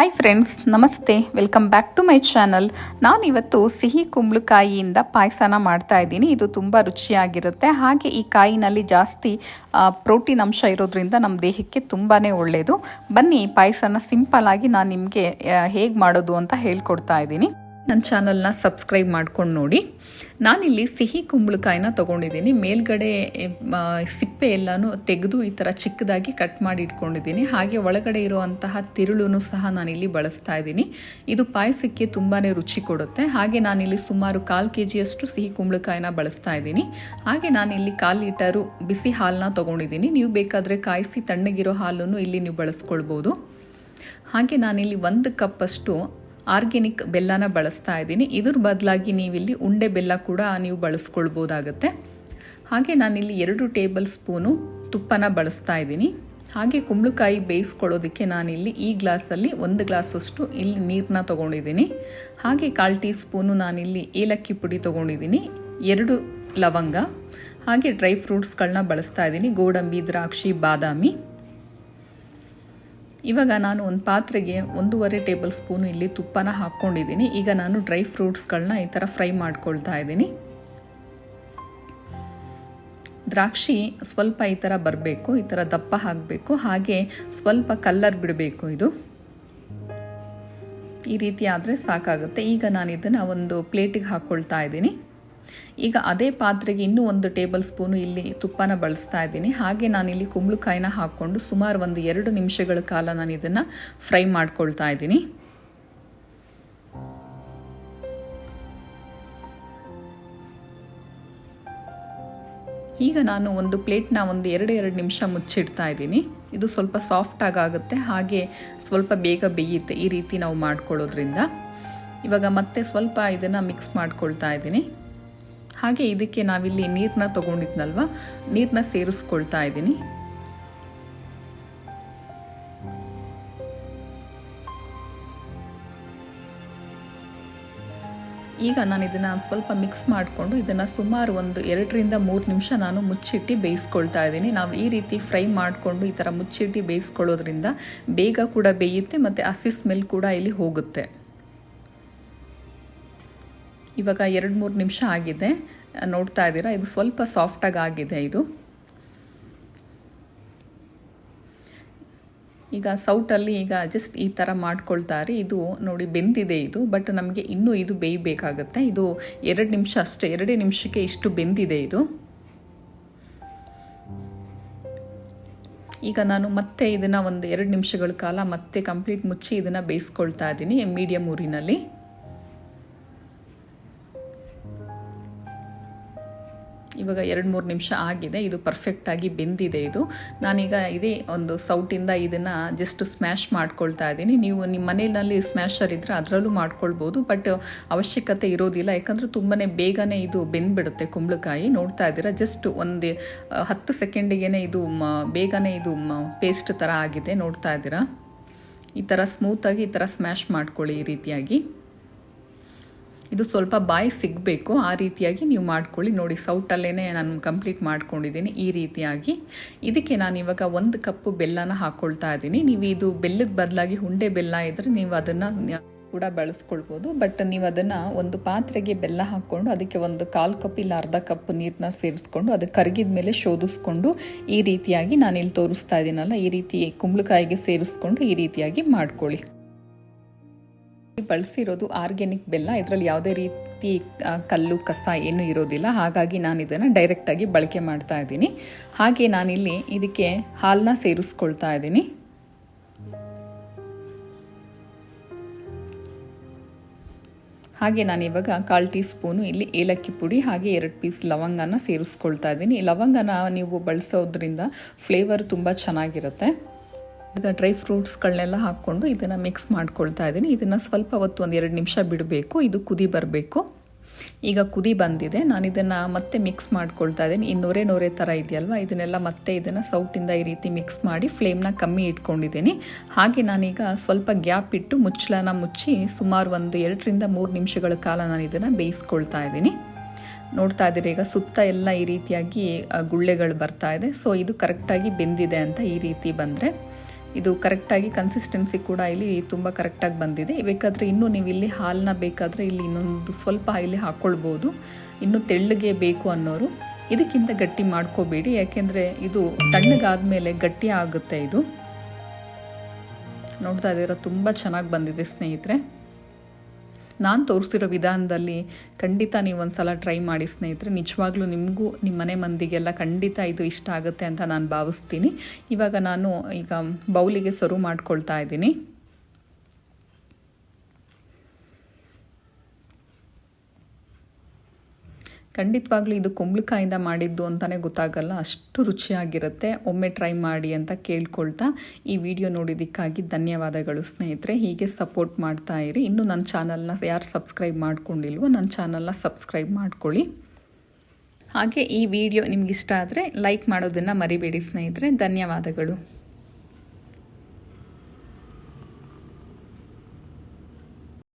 Hi friends ನಮಸ್ತೆ. Welcome back to my channel ನಾನಿವತ್ತು ಸಿಹಿ ಕುಂಬಳಕಾಯಿಯಿಂದ ಪಾಯಸನ ಮಾಡ್ತಾ ಇದ್ದೀನಿ. ಇದು ತುಂಬ ರುಚಿಯಾಗಿರುತ್ತೆ. ಹಾಗೆ ಈ ಕಾಯಿನಲ್ಲಿ ಜಾಸ್ತಿ ಪ್ರೋಟೀನ್ ಅಂಶ ಇರೋದ್ರಿಂದ ನಮ್ಮ ದೇಹಕ್ಕೆ ತುಂಬಾ ಒಳ್ಳೆಯದು ಬನ್ನಿ, ಪಾಯಸನ ಸಿಂಪಲ್ ಆಗಿ ನಾನು ನಿಮಗೆ ಹೇಗೆ ಮಾಡೋದು ಅಂತ ಹೇಳ್ಕೊಡ್ತಾ ಇದ್ದೀನಿ. ನನ್ನ ಚಾನಲ್ನ ಸಬ್ಸ್ಕ್ರೈಬ್ ಮಾಡ್ಕೊಂಡು ನೋಡಿ. ನಾನಿಲ್ಲಿ ಸಿಹಿ ಕುಂಬಳಕಾಯಿನ ತೊಗೊಂಡಿದ್ದೀನಿ. ಮೇಲ್ಗಡೆ ಸಿಪ್ಪೆ ಎಲ್ಲನೂ ತೆಗೆದು ಈ ಥರ ಚಿಕ್ಕದಾಗಿ ಕಟ್ ಮಾಡಿ ಇಟ್ಕೊಂಡಿದ್ದೀನಿ. ಹಾಗೆ ಒಳಗಡೆ ಇರುವಂತಹ ತಿರುಳನ್ನು ಸಹ ನಾನಿಲ್ಲಿ ಬಳಸ್ತಾ ಇದ್ದೀನಿ. ಇದು ಪಾಯಸಕ್ಕೆ ತುಂಬಾ ರುಚಿ ಕೊಡುತ್ತೆ. ಹಾಗೆ ನಾನಿಲ್ಲಿ ಸುಮಾರು ಕಾಲು ಕೆ ಜಿಯಷ್ಟು ಸಿಹಿ ಕುಂಬಳಕಾಯಿನ ಬಳಸ್ತಾ ಇದ್ದೀನಿ. ಹಾಗೆ ನಾನಿಲ್ಲಿ ಕಾಲು ಲೀಟರು ಬಿಸಿ ಹಾಲನ್ನ ತೊಗೊಂಡಿದ್ದೀನಿ. ನೀವು ಬೇಕಾದರೆ ಕಾಯಿಸಿ ತಣ್ಣಗಿರೋ ಹಾಲನ್ನು ಇಲ್ಲಿ ನೀವು ಬಳಸ್ಕೊಳ್ಬೋದು. ಹಾಗೆ ನಾನಿಲ್ಲಿ ಒಂದು ಕಪ್ಪಷ್ಟು ಆರ್ಗ್ಯಾನಿಕ್ ಬೆಲ್ಲನ ಬಳಸ್ತಾ ಇದ್ದೀನಿ. ಇದ್ರ ಬದಲಾಗಿ ನೀವಿಲ್ಲಿ ಉಂಡೆ ಬೆಲ್ಲ ಕೂಡ ನೀವು ಬಳಸ್ಕೊಳ್ಬೋದಾಗತ್ತೆ. ಹಾಗೆ ನಾನಿಲ್ಲಿ ಎರಡು ಟೇಬಲ್ ಸ್ಪೂನು ತುಪ್ಪನ ಬಳಸ್ತಾ ಇದ್ದೀನಿ. ಹಾಗೆ ಕುಂಬಳಕಾಯಿ ಬೇಯಿಸ್ಕೊಳ್ಳೋದಕ್ಕೆ ನಾನಿಲ್ಲಿ ಈ ಗ್ಲಾಸಲ್ಲಿ ಒಂದು ಗ್ಲಾಸಷ್ಟು ಇಲ್ಲಿ ನೀರನ್ನ ತೊಗೊಂಡಿದ್ದೀನಿ. ಹಾಗೆ ಕಾಲು ಟೀ ಸ್ಪೂನು ನಾನಿಲ್ಲಿ ಏಲಕ್ಕಿ ಪುಡಿ ತೊಗೊಂಡಿದ್ದೀನಿ. ಎರಡು ಲವಂಗ. ಹಾಗೆ ಡ್ರೈ ಫ್ರೂಟ್ಸ್ಗಳನ್ನ ಬಳಸ್ತಾ ಇದ್ದೀನಿ. ಗೋಡಂಬಿ, ದ್ರಾಕ್ಷಿ, ಬಾದಾಮಿ. ಇವಾಗ ನಾನು ಒಂದು ಪಾತ್ರೆಗೆ ಒಂದೂವರೆ ಟೇಬಲ್ ಸ್ಪೂನು ಇಲ್ಲಿ ತುಪ್ಪನ ಹಾಕ್ಕೊಂಡಿದ್ದೀನಿ. ಈಗ ನಾನು ಡ್ರೈ ಫ್ರೂಟ್ಸ್ಗಳನ್ನ ಈ ಥರ ಫ್ರೈ ಮಾಡ್ಕೊಳ್ತಾ ಇದ್ದೀನಿ. ದ್ರಾಕ್ಷಿ ಸ್ವಲ್ಪ ಈ ಥರ ಬರಬೇಕು, ಈ ಥರ ದಪ್ಪ ಹಾಕಬೇಕು, ಹಾಗೆ ಸ್ವಲ್ಪ ಕಲ್ಲರ್ ಬಿಡಬೇಕು ಇದು. ಈ ರೀತಿ ಆದರೆ ಸಾಕಾಗುತ್ತೆ. ಈಗ ನಾನು ಇದನ್ನು ಒಂದು ಪ್ಲೇಟಿಗೆ ಹಾಕ್ಕೊಳ್ತಾ ಇದ್ದೀನಿ. ಈಗ ಅದೇ ಪಾತ್ರೆಗೆ ಇನ್ನೂ ಒಂದು ಟೇಬಲ್ ಸ್ಪೂನು ಇಲ್ಲಿ ತುಪ್ಪನ ಬಳಸ್ತಾ ಇದ್ದೀನಿ. ಹಾಗೆ ನಾನಿಲ್ಲಿ ಕುಂಬಳಕಾಯಿನ ಹಾಕ್ಕೊಂಡು ಸುಮಾರು ಒಂದು ಎರಡು ನಿಮಿಷಗಳ ಕಾಲ ನಾನು ಇದನ್ನು ಫ್ರೈ ಮಾಡ್ಕೊಳ್ತಾ ಇದ್ದೀನಿ. ಈಗ ನಾನು ಒಂದು ಪ್ಲೇಟ್ನ ಒಂದು ಎರಡು ಎರಡು ನಿಮಿಷ ಮುಚ್ಚಿಡ್ತಾ ಇದ್ದೀನಿ. ಇದು ಸ್ವಲ್ಪ ಸಾಫ್ಟ್ ಆಗುತ್ತೆ ಹಾಗೆ ಸ್ವಲ್ಪ ಬೇಗ ಬೇಯುತ್ತೆ ಈ ರೀತಿ ನಾವು ಮಾಡ್ಕೊಳ್ಳೋದ್ರಿಂದ. ಇವಾಗ ಮತ್ತೆ ಸ್ವಲ್ಪ ಇದನ್ನು ಮಿಕ್ಸ್ ಮಾಡ್ಕೊಳ್ತಾ ಇದ್ದೀನಿ. ಹಾಗೆ ಇದಕ್ಕೆ ನಾವಿಲ್ಲಿ ನೀರನ್ನ ತೊಗೊಂಡಿದ್ನಲ್ವ? ನೀರನ್ನ ಸೇರಿಸ್ಕೊಳ್ತಾ ಇದ್ದೀನಿ. ಈಗ ನಾನು ಇದನ್ನು ಸ್ವಲ್ಪ ಮಿಕ್ಸ್ ಮಾಡಿಕೊಂಡು ಇದನ್ನು ಸುಮಾರು ಒಂದು ಎರಡರಿಂದ ಮೂರು ನಿಮಿಷ ನಾನು ಮುಚ್ಚಿಟ್ಟು ಬೇಯಿಸ್ಕೊಳ್ತಾ ಇದ್ದೀನಿ. ನಾವು ಈ ರೀತಿ ಫ್ರೈ ಮಾಡಿಕೊಂಡು ಈ ಥರ ಮುಚ್ಚಿಟ್ಟು ಬೇಯಿಸ್ಕೊಳ್ಳೋದ್ರಿಂದ ಬೇಗ ಕೂಡ ಬೇಯುತ್ತೆ ಮತ್ತು ಹಸಿ ಸ್ಮೆಲ್ ಕೂಡ ಇಲ್ಲಿ ಹೋಗುತ್ತೆ. ಇವಾಗ ಎರಡು ಮೂರು ನಿಮಿಷ ಆಗಿದೆ. ನೋಡ್ತಾ ಇದ್ದೀರಾ? ಇದು ಸ್ವಲ್ಪ ಸಾಫ್ಟಾಗಿ ಆಗಿದೆ ಇದು. ಈಗ ಸೌಟಲ್ಲಿ ಈಗ ಜಸ್ಟ್ ಈ ಥರ ಮಾಡ್ಕೊಳ್ತಾರೆ ಇದು ನೋಡಿ ಬೆಂದಿದೆ ಇದು ಬಟ್ ನಮಗೆ ಇನ್ನೂ ಇದು ಬೇಯಬೇಕಾಗತ್ತೆ. ಇದು ಎರಡು ನಿಮಿಷ ಅಷ್ಟೇ, ಎರಡೇ ನಿಮಿಷಕ್ಕೆ ಇಷ್ಟು ಬೆಂದಿದೆ ಇದು. ಈಗ ನಾನು ಮತ್ತೆ ಇದನ್ನು ಒಂದು ಎರಡು ನಿಮಿಷಗಳ ಕಾಲ ಮತ್ತೆ ಕಂಪ್ಲೀಟ್ ಮುಚ್ಚಿ ಇದನ್ನು ಬೇಯಿಸ್ಕೊಳ್ತಾ ಇದ್ದೀನಿ ಮೀಡಿಯಮ್ ಊರಿನಲ್ಲಿ. ಇವಾಗ ಎರಡು ಮೂರು ನಿಮಿಷ ಆಗಿದೆ. ಇದು ಪರ್ಫೆಕ್ಟಾಗಿ ಬೆಂದಿದೆ ಇದು. ನಾನೀಗ ಇದೇ ಒಂದು ಸೌಟಿಂದ ಇದನ್ನು ಜಸ್ಟ್ ಸ್ಮ್ಯಾಶ್ ಮಾಡ್ಕೊಳ್ತಾ ಇದ್ದೀನಿ. ನೀವು ನಿಮ್ಮ ಮನೆಯಲ್ಲಿ ಸ್ಮ್ಯಾಶರ್ ಇದ್ದರೆ ಅದರಲ್ಲೂ ಮಾಡ್ಕೊಳ್ಬೋದು ಬಟ್ ಅವಶ್ಯಕತೆ ಇರೋದಿಲ್ಲ. ಯಾಕಂದರೆ ತುಂಬಾ ಬೇಗನೆ ಇದು ಬೆಂದ್ಬಿಡುತ್ತೆ ಕುಂಬಳಕಾಯಿ. ನೋಡ್ತಾ ಇದ್ದೀರಾ ಜಸ್ಟ್ ಒಂದು ಹತ್ತು ಸೆಕೆಂಡಿಗೆ ಇದು ಬೇಗನೆ ಇದು ಪೇಸ್ಟ್ ಥರ ಆಗಿದೆ. ನೋಡ್ತಾ ಇದ್ದೀರಾ? ಈ ಥರ ಸ್ಮೂತಾಗಿ ಈ ಥರ ಸ್ಮ್ಯಾಶ್ ಮಾಡ್ಕೊಳ್ಳಿ ಈ ರೀತಿಯಾಗಿ. ಇದು ಸ್ವಲ್ಪ ಬಾಯಿ ಸಿಗಬೇಕು. ಆ ರೀತಿಯಾಗಿ ನೀವು ಮಾಡ್ಕೊಳ್ಳಿ. ನೋಡಿ ಸೌಟಲ್ಲೇ ನಾನು ಕಂಪ್ಲೀಟ್ ಮಾಡ್ಕೊಂಡಿದ್ದೀನಿ ಈ ರೀತಿಯಾಗಿ. ಇದಕ್ಕೆ ನಾನು ಇವಾಗ ಒಂದು ಕಪ್ಪು ಬೆಲ್ಲನ ಹಾಕ್ಕೊಳ್ತಾ ಇದ್ದೀನಿ. ನೀವು ಇದು ಬೆಲ್ಲದ ಬದಲಾಗಿ ಹುಂಡೆ ಬೆಲ್ಲ ಇದ್ದರೆ ನೀವು ಅದನ್ನು ಕೂಡ ಬಳಸ್ಕೊಳ್ಬೋದು. ಬಟ್ ನೀವು ಅದನ್ನು ಒಂದು ಪಾತ್ರೆಗೆ ಬೆಲ್ಲ ಹಾಕ್ಕೊಂಡು ಅದಕ್ಕೆ ಒಂದು ಕಾಲು ಕಪ್ ಇಲ್ಲ ಅರ್ಧ ಕಪ್ ನೀರನ್ನ ಸೇರಿಸ್ಕೊಂಡು ಅದು ಕರಗಿದ ಮೇಲೆ ಶೋಧಿಸ್ಕೊಂಡು ಈ ರೀತಿಯಾಗಿ ನಾನು ಇಲ್ಲಿ ತೋರಿಸ್ತಾ ಇದ್ದೀನಲ್ಲ, ಈ ರೀತಿ ಕುಂಬಳಕಾಯಿಗೆ ಸೇರಿಸ್ಕೊಂಡು ಈ ರೀತಿಯಾಗಿ ಮಾಡ್ಕೊಳ್ಳಿ. ಬಳಸಿರೋದು ಆರ್ಗ್ಯಾನಿಕ್ ಬೆಲ್ಲ. ಇದರಲ್ಲಿ ಯಾವುದೇ ರೀತಿ ಕಲ್ಲು, ಕಸ ಏನೂ ಇರೋದಿಲ್ಲ. ಹಾಗಾಗಿ ನಾನು ಇದನ್ನು ಡೈರೆಕ್ಟಾಗಿ ಬಳಕೆ ಮಾಡ್ತಾ ಇದ್ದೀನಿ. ಹಾಗೆ ನಾನಿಲ್ಲಿ ಇದಕ್ಕೆ ಹಾಲನ್ನ ಸೇರಿಸ್ಕೊಳ್ತಾ ಇದ್ದೀನಿ. ಹಾಗೆ ನಾನು ಇವಾಗ ಕಾಲು ಟೀ ಸ್ಪೂನು ಇಲ್ಲಿ ಏಲಕ್ಕಿ ಪುಡಿ, ಹಾಗೆ ಎರಡು ಪೀಸ್ ಲವಂಗನ ಸೇರಿಸ್ಕೊಳ್ತಾ ಇದ್ದೀನಿ. ಲವಂಗನ ನೀವು ಬಳಸೋದ್ರಿಂದ ಫ್ಲೇವರ್ ತುಂಬ ಚೆನ್ನಾಗಿರುತ್ತೆ. ಈಗ ಡ್ರೈ ಫ್ರೂಟ್ಸ್ಗಳನ್ನೆಲ್ಲ ಹಾಕ್ಕೊಂಡು ಇದನ್ನು ಮಿಕ್ಸ್ ಮಾಡ್ಕೊಳ್ತಾ ಇದ್ದೀನಿ. ಇದನ್ನು ಸ್ವಲ್ಪ ಹೊತ್ತು ಒಂದು ಎರಡು ನಿಮಿಷ ಬಿಡಬೇಕು. ಇದು ಕುದಿ ಬರಬೇಕು. ಈಗ ಕುದಿ ಬಂದಿದೆ. ನಾನು ಇದನ್ನು ಮತ್ತೆ ಮಿಕ್ಸ್ ಮಾಡ್ಕೊಳ್ತಾ ಇದ್ದೀನಿ. ಈ ನೊರೆ ನೊರೆ ಥರ ಇದೆಯಲ್ವ? ಇದನ್ನೆಲ್ಲ ಮತ್ತೆ ಇದನ್ನು ಸೌಟಿಂದ ಈ ರೀತಿ ಮಿಕ್ಸ್ ಮಾಡಿ ಫ್ಲೇಮ್ನ ಕಮ್ಮಿ ಇಟ್ಕೊಂಡಿದ್ದೀನಿ. ಹಾಗೆ ನಾನೀಗ ಸ್ವಲ್ಪ ಗ್ಯಾಪ್ ಇಟ್ಟು ಮುಚ್ಚಳನ ಮುಚ್ಚಿ ಸುಮಾರು ಒಂದು ಎರಡರಿಂದ ಮೂರು ನಿಮಿಷಗಳ ಕಾಲ ನಾನು ಇದನ್ನು ಬೇಯಿಸ್ಕೊಳ್ತಾ ಇದ್ದೀನಿ. ನೋಡ್ತಾ ಇದ್ದೀರಿ, ಈಗ ಸುತ್ತ ಎಲ್ಲ ಈ ರೀತಿಯಾಗಿ ಗುಳ್ಳೆಗಳು ಬರ್ತಾ ಇದೆ. ಸೊ ಇದು ಕರೆಕ್ಟಾಗಿ ಬೆಂದಿದೆ ಅಂತ ಈ ರೀತಿ ಬಂದರೆ. ಇದು ಕರೆಕ್ಟಾಗಿ ಕನ್ಸಿಸ್ಟೆನ್ಸಿ ಕೂಡ ಇಲ್ಲಿ ತುಂಬ ಕರೆಕ್ಟಾಗಿ ಬಂದಿದೆ. ಬೇಕಾದರೆ ಇನ್ನೂ ನೀವು ಇಲ್ಲಿ ಹಾಲನ್ನ ಬೇಕಾದರೆ ಇಲ್ಲಿ ಇನ್ನೊಂದು ಸ್ವಲ್ಪ ಇಲ್ಲಿ ಹಾಕ್ಕೊಳ್ಬೋದು ಇನ್ನೂ ತೆಳ್ಳಗೆ ಬೇಕು ಅನ್ನೋರು ಇದಕ್ಕಿಂತ ಗಟ್ಟಿ ಮಾಡ್ಕೋಬೇಡಿ. ಯಾಕೆಂದರೆ ಇದು ತಣ್ಣಗಾದ ಮೇಲೆ ಗಟ್ಟಿ ಆಗುತ್ತೆ ಇದು. ನೋಡ್ತಾ ಇದ್ದೀರ, ತುಂಬ ಚೆನ್ನಾಗಿ ಬಂದಿದೆ ಸ್ನೇಹಿತರೆ. ನಾನು ತೋರಿಸಿರೋ ವಿಧಾನದಲ್ಲಿ ಖಂಡಿತ ನೀವು ಒಂದು ಸಲ ಟ್ರೈ ಮಾಡಿ ಸ್ನೇಹಿತರೆ. ನಿಜವಾಗ್ಲೂ ನಿಮಗೂ ನಿಮ್ಮ ಮನೆ ಮಂದಿಗೆಲ್ಲ ಖಂಡಿತ ಇದು ಇಷ್ಟ ಆಗುತ್ತೆ ಅಂತ ನಾನು ಭಾವಿಸ್ತೀನಿ. ಇವಾಗ ನಾನು ಈಗ ಬೌಲಿಗೆ ಸರ್ವ್ ಮಾಡ್ಕೊಳ್ತಾ ಇದ್ದೀನಿ. ಖಂಡಿತವಾಗ್ಲೂ ಇದು ಕುಂಬಳಕಾಯಿಂದ ಮಾಡಿದ್ದು ಅಂತಲೇ ಗೊತ್ತಾಗಲ್ಲ. ಅಷ್ಟು ರುಚಿಯಾಗಿರುತ್ತೆ. ಒಮ್ಮೆ ಟ್ರೈ ಮಾಡಿ ಅಂತ ಕೇಳ್ಕೊಳ್ತಾ ಈ ವಿಡಿಯೋ ನೋಡಿದ್ದಕ್ಕಾಗಿ ಧನ್ಯವಾದಗಳು ಸ್ನೇಹಿತರೆ. ಹೀಗೆ ಸಪೋರ್ಟ್ ಮಾಡ್ತಾ ಇರಿ. ಇನ್ನು ನನ್ನ ಚಾನಲ್ನ ಯಾರು ಸಬ್ಸ್ಕ್ರೈಬ್ ಮಾಡ್ಕೊಂಡಿಲ್ವೋ ನನ್ನ ಚಾನಲ್ನ ಸಬ್ಸ್ಕ್ರೈಬ್ ಮಾಡ್ಕೊಳ್ಳಿ. ಹಾಗೆ ಈ ವಿಡಿಯೋ ನಿಮಗಿಷ್ಟ ಆದರೆ ಲೈಕ್ ಮಾಡೋದನ್ನು ಮರಿಬೇಡಿ ಸ್ನೇಹಿತರೆ. ಧನ್ಯವಾದಗಳು.